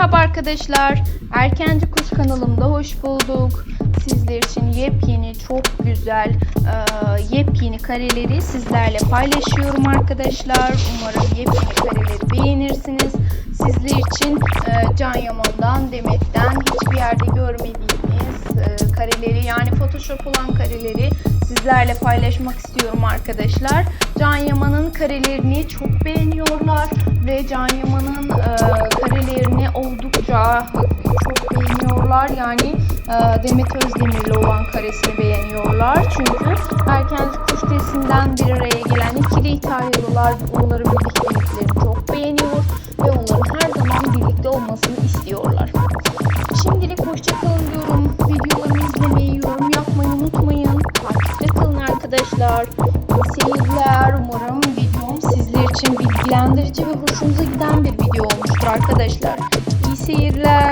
Merhaba arkadaşlar. Erkenci Kuş kanalımda hoş bulduk. Sizler için yepyeni, çok güzel, e, yepyeni kareleri sizlerle paylaşıyorum arkadaşlar. Umarım yepyeni kareleri beğenirsiniz. Sizler için e, Can Yaman'dan, Demet'ten hiçbir yerde görmediğiniz e, kareleri yani Photoshop olan kareleri sizlerle paylaşmak istiyorum arkadaşlar. Can Yaman'ın karelerini çok beğeniyorlar ve Can Yaman'ın e, oldukça çok beğeniyorlar. Yani e, Demet Özdemir'le olan karesini beğeniyorlar. Çünkü Erkenci Kuş dizisinden bir araya gelen ikili İtalyalılar onların birlikteliklerini çok beğeniyor ve onların her zaman birlikte olmasını istiyorlar. Şimdilik hoşçakalın diyorum. Videolarımı izlemeyi, yorum yapmayı unutmayın. Takipte kalın arkadaşlar. İyi seyirler. Umarım videom sizler için bilgilendirici ve hoşunuza giden bir video olmuştur arkadaşlar. İyi seyirler.